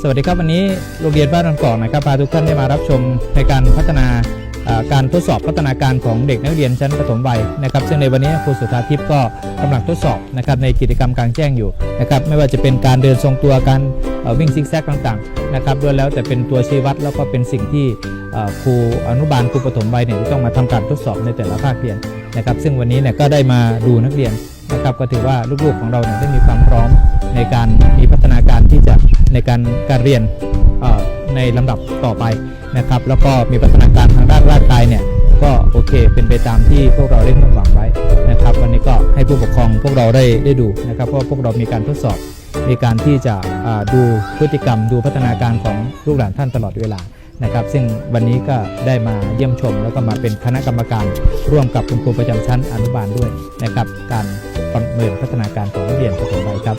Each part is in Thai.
สวัสดีครับวันนี้โรงเรียนบ้านนนกอกนะครับพาทุกท่านได้มารับชมในการพัฒนาการทดสอบพัฒนาการของเด็กนักเรียนชั้นประถมวัยนะครับ ซึ่งในวันนี้ครูสุธาทิพย์ก็กำลังทดสอบนะครับในกิจกรรมกลางแจ้งอยู่นะครับไม่ว่าจะเป็นการเดินทรงตัวการวิ่งซิกแซกต่างๆนะครับด้วยแล้วแต่เป็นตัวชี้วัดแล้วก็เป็นสิ่งที่ครูอนุบาลครูประถมวัยเนี่ยจะต้องมาทำการทดสอบในแต่ละภาคเรียนนะครับ ซึ่งวันนี้เนี่ยก็ได้มาดูนักเรียน นะครับก็ถือว่าลูกๆของเราเนี่ยได้มีความพร้อมในการมีพัฒนาการที่จะในการการเรียนในลำดับต่อไปนะครับ แล้วก็มีพัฒนาการทางด้านร่างกายเนี่ยก็โอเคเป็นไปตามที่พวกเราได้มุ่งหวังไว้นะครับ วันนี้ก็ให้ผู้ปกครองพวกเราได้ได้ดูนะครับเพราะว่าพวกเรามีการทดสอบมีการที่จะดูพฤติกรรม ดูพัฒนาการของลูกหลานท่านตลอดเวลานะครับ ซึ่งวันนี้ก็ได้มาเยี่ยมชม แล้วก็มาเป็นคณะกรรมการร่วมกับคุณครูประจำชั้นอนุบาลด้วยนะครับการ ประเมินพัฒนาการของนักเรียนประถมวัยครับ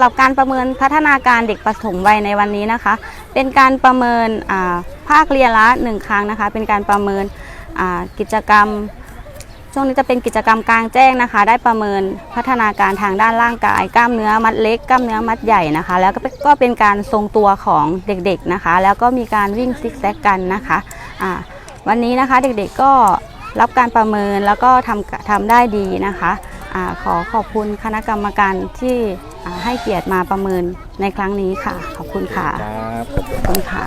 หรับการประเมินพัฒนาการเด็กประถมวัยในวันนี้นะคะ เป็นการประเมินภาคเรียนละหนึ่งครั้งนะคะ เป็นการประเมินกิจกรรม ช่วงนี้จะเป็นกิจกรรมกลางแจ้งนะคะ ได้ประเมินพัฒนาการทางด้านร่างกาย กล้ามเนื้อมัดเล็ก กล้ามเนื้อมัดใหญ่นะคะ แล้วก็เป็นก็เป็นการทรงตัวของเด็กๆนะคะ แล้วก็มีการวิ่งซิกแซกกันนะคะอ่าวันนี้นะคะเด็กๆก็รับการประเมินแล้วก็ทำทำได้ดีนะคะ ขอขอบคุณคณะกรรมการที่อ่าให้เกียรติมาประเมินในครั้งนี้ค่ะ ขอบคุณค่ะครับขอบคุณค่ะ